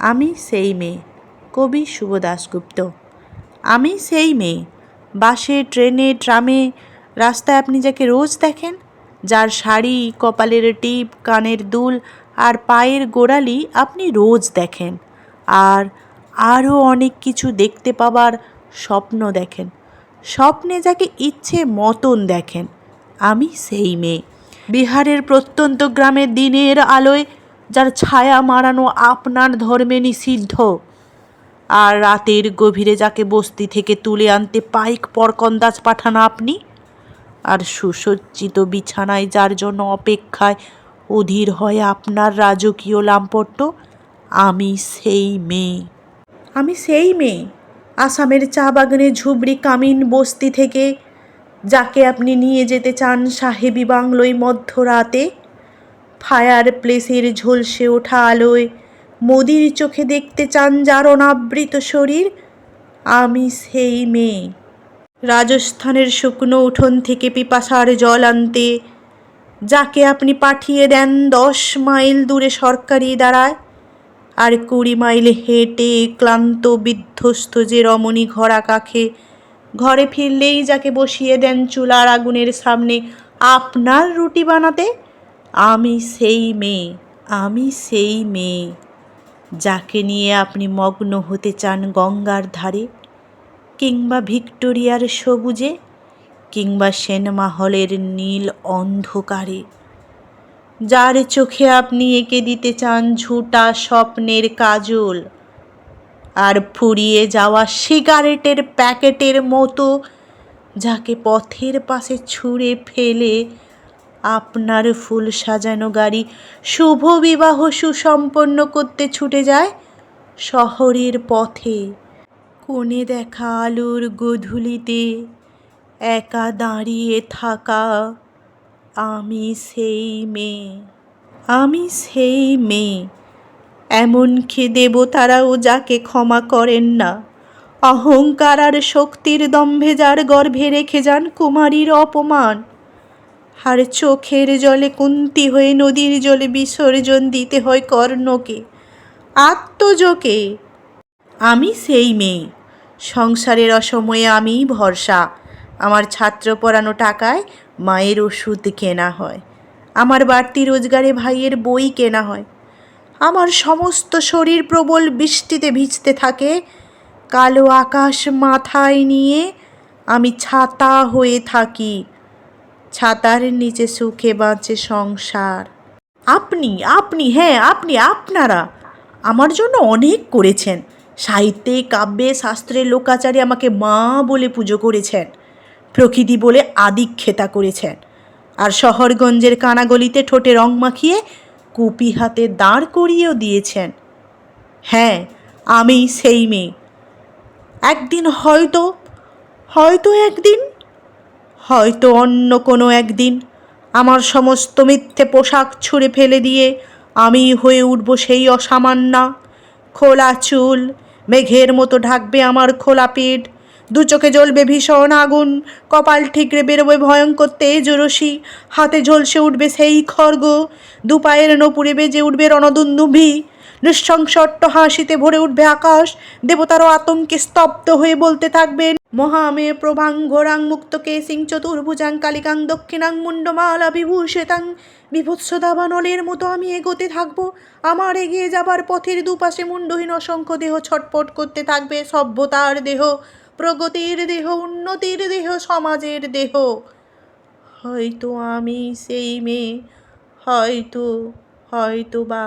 আমি সেই মেয়ে। কবি শুভ দাশগুপ্ত। আমি সেই মেয়ে। বাসে, ট্রেনে, ট্রামে, রাস্তায় আপনি যাকে রোজ দেখেন, যার শাড়ি, কপালের টিপ, কানের দুল আর পায়ের গোড়ালি আপনি রোজ দেখেন। আর আরও অনেক কিছু দেখতে পাবার স্বপ্ন দেখেন। স্বপ্নে যাকে ইচ্ছে মতন দেখেন। আমি সেই মেয়ে। বিহারের প্রত্যন্ত গ্রামের দিনের আলোয় যার ছায়া মারানো আপনার ধর্মে নিষিদ্ধ। আর রাতের গভীরে যাকে বস্তি থেকে তুলে আনতে পাইক পরকন্দাজ পাঠান আপনি? আর সুসজ্জিত বিছানায় যার জন্য অপেক্ষায় অধীর হয় আপনার রাজকীয় লাম্পট্য আমি সেই মেয়ে। আমি সেই মেয়ে, আসামের চা বাগানে ঝুবড়ি কামিন বস্তি থেকে, যাকে আপনি নিয়ে যেতে চান সাহেবি বাংলোয় মধ্যরাতে। ফায়ার প্লেসের ঝলসে ওঠা আলোয় মোদির চোখে দেখতে চান যার অনাবৃত শরীর, আমি সেই মেয়ে। রাজস্থানের শুকনো উঠোন থেকে পিপাসার জল আনতে যাকে আপনি পাঠিয়ে দেন দশ মাইল দূরে সরকারি দাঁড়ায়, আর কুড়ি মাইল হেঁটে ক্লান্ত বিধ্বস্ত যে রমণী ঘোড়া কাখে, ঘরে ফিরলেই যাকে বসিয়ে দেন চুলার আগুনের সামনে, আপনার রুটি বানাতে আমি সেই মেয়ে, আমি সেই মেয়ে। যাকে নিয়ে আপনি মগ্ন হতে চান গঙ্গার ধারে, কিংবা ভিক্টোরিয়ার সবুজে, কিংবা সিনেমা হলের নীল অন্ধকারে। যার চোখে আপনি এঁকে দিতে চান ঝুটা স্বপ্নের কাজল, আর ফুরিয়ে যাওয়া সিগারেটের প্যাকেটের মতো, যাকে পথের পাশে ছুঁড়ে ফেলে আপনার ফুল সাজানো গাড়ি শুভ বিবাহ সুসম্পন্ন করতে ছুটে যায় শহরের পথে। কোণে দেখা আলোর গধূলিতে একা দাঁড়িয়ে থাকা আমি সেই মেয়ে, আমি সেই মেয়ে। এমনকি দেবতারাও যাকে ক্ষমা করেন না? অহংকার আর শক্তির দম্ভে যার গর্ভে রেখে যান কুমারীর অপমান। আর চোখের জলে কুন্তি হয়ে নদীর জলে বিসর্জন দিতে হয় কর্ণকে, আত্মজকে। আমি সেই মেয়ে। সংসারের অসময়ে আমিই ভরসা। আমার ছাত্র পড়ানো টাকায় মায়ের ওষুধ কেনা হয়। আমার বাড়তি রোজগারে ভাইয়ের বই কেনা হয়। আমার সমস্ত শরীর প্রবল বৃষ্টিতে ভিজতে থাকে। কালো আকাশ মাথায় নিয়ে আমি ছাতা হয়ে থাকি। ছাতার নিচে সুখে বাঁচে সংসার। আপনি আপনি হ্যাঁ আপনি, আপনারা। আমার জন্য অনেক করেছেন। সাহিত্যে, কাব্যে, শাস্ত্রে লোকাচারে আমাকে মা বলে পুজো করেছেন। প্রকৃতি বলে আদিক্ষেতা করেছেন। আর শহরগঞ্জের কানাগলিতে ঠোঁটে রং মাখিয়ে কুপি হাতে দাঁড় করিয়েও দিয়েছেন। হ্যাঁ আমি সেই মেয়ে। একদিন হয়তো হয়তো একদিন হয়তো অন্য কোনো একদিন আমার সমস্ত মিথ্যে পোশাক ছুঁড়ে ফেলে দিয়ে আমি হয়ে উঠব সেই অসামান্যা খোলা চুল, মেঘের মতো ঢাকবে আমার খোলা পেট, দু চোখে জ্বলবে ভীষণ আগুন, কপাল ঠিকরে বেরোবে ভয়ঙ্কর তেজ রশি হাতে ঝলসে উঠবে সেই খর্গ, দু পায়ের নপুরে বেজে উঠবে রণদুন্দুভি নৃশংসট্ট হাসিতে ভরে উঠবে আকাশ, দেবতারও আতঙ্কে স্তব্ধ হয়ে বলতে থাকবেন মহামে প্রভাং ঘোরাং মুক্ত কেসিং চতুর্ভুজাং কালিকাং দক্ষিণাং মুন্ডমালা বিভূষিতাং বিভৎসদাবানলের মতো আমি এগোতে থাকব। আমার এগিয়ে যাবার পথের দুপাশে মুন্ডহীন অসংখ্য দেহ ছটপট করতে থাকবে সভ্যতার দেহ, প্রগতির দেহ, উন্নতির দেহ, সমাজের দেহ। হয়তো আমি সেই মেয়ে, হয়তো হয়তো বা